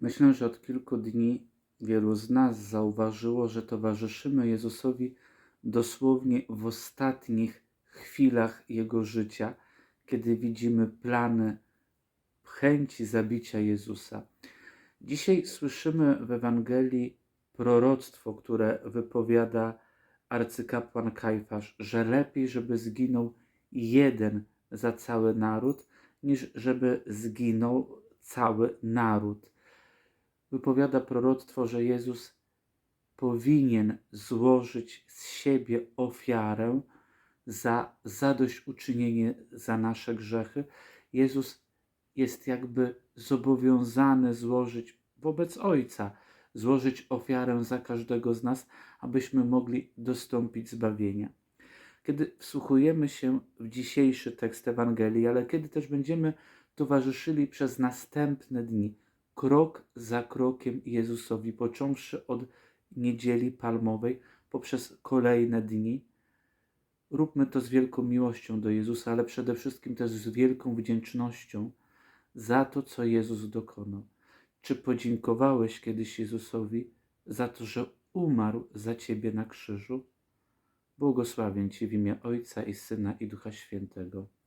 Myślę, że od kilku dni wielu z nas zauważyło, że towarzyszymy Jezusowi dosłownie w ostatnich chwilach Jego życia, kiedy widzimy plany chęci zabicia Jezusa. Dzisiaj słyszymy w Ewangelii proroctwo, które wypowiada arcykapłan Kajfasz, że lepiej, żeby zginął jeden za cały naród, niż żeby zginął cały naród. Wypowiada proroctwo, że Jezus powinien złożyć z siebie ofiarę za zadośćuczynienie za nasze grzechy. Jezus jest jakby zobowiązany złożyć wobec Ojca, złożyć ofiarę za każdego z nas, abyśmy mogli dostąpić zbawienia. Kiedy wsłuchujemy się w dzisiejszy tekst Ewangelii, ale kiedy też będziemy towarzyszyli przez następne dni, krok za krokiem Jezusowi, począwszy od niedzieli palmowej, poprzez kolejne dni, róbmy to z wielką miłością do Jezusa, ale przede wszystkim też z wielką wdzięcznością za to, co Jezus dokonał. Czy podziękowałeś kiedyś Jezusowi za to, że umarł za ciebie na krzyżu? Błogosławię Cię w imię Ojca i Syna i Ducha Świętego.